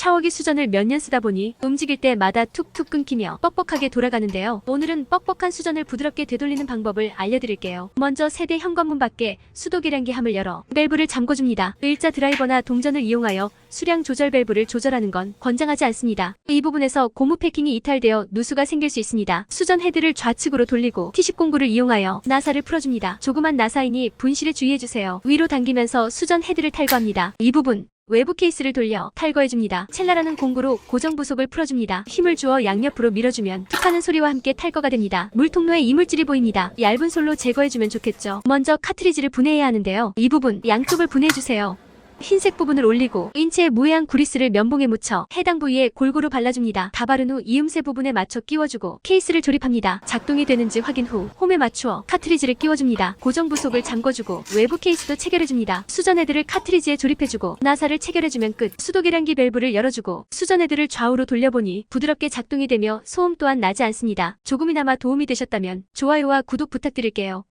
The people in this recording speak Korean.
샤워기 수전을 몇 년 쓰다 보니 움직일 때마다 툭툭 끊기며 뻑뻑하게 돌아가는데요. 오늘은 뻑뻑한 수전을 부드럽게 되돌리는 방법을 알려드릴게요. 먼저 세대 현관문 밖에 수도 계량기 함을 열어 밸브를 잠궈줍니다. 일자 드라이버나 동전을 이용하여 수량 조절 밸브를 조절하는 건 권장하지 않습니다. 이 부분에서 고무 패킹이 이탈되어 누수가 생길 수 있습니다. 수전 헤드를 좌측으로 돌리고 T10 공구를 이용하여 나사를 풀어줍니다. 조그만 나사이니 분실에 주의해주세요. 위로 당기면서 수전 헤드를 탈거합니다. 이 부분 외부 케이스를 돌려 탈거해줍니다. 첼라라는 공구로 고정 부속을 풀어줍니다. 힘을 주어 양옆으로 밀어주면 툭 하는 소리와 함께 탈거가 됩니다. 물통로에 이물질이 보입니다. 얇은 솔로 제거해주면 좋겠죠. 먼저 카트리지를 분해해야 하는데요. 이 부분 양쪽을 분해해주세요. 흰색 부분을 올리고 인체의 무해한 구리스를 면봉에 묻혀 해당 부위에 골고루 발라줍니다. 다 바른 후 이음새 부분에 맞춰 끼워주고 케이스를 조립합니다. 작동이 되는지 확인 후 홈에 맞추어 카트리지를 끼워줍니다. 고정 부속을 잠궈주고 외부 케이스도 체결해줍니다. 수전 헤드를 카트리지에 조립해주고 나사를 체결해주면 끝. 수도 계량기 밸브를 열어주고 수전 헤드를 좌우로 돌려보니 부드럽게 작동이 되며 소음 또한 나지 않습니다. 조금이나마 도움이 되셨다면 좋아요와 구독 부탁드릴게요.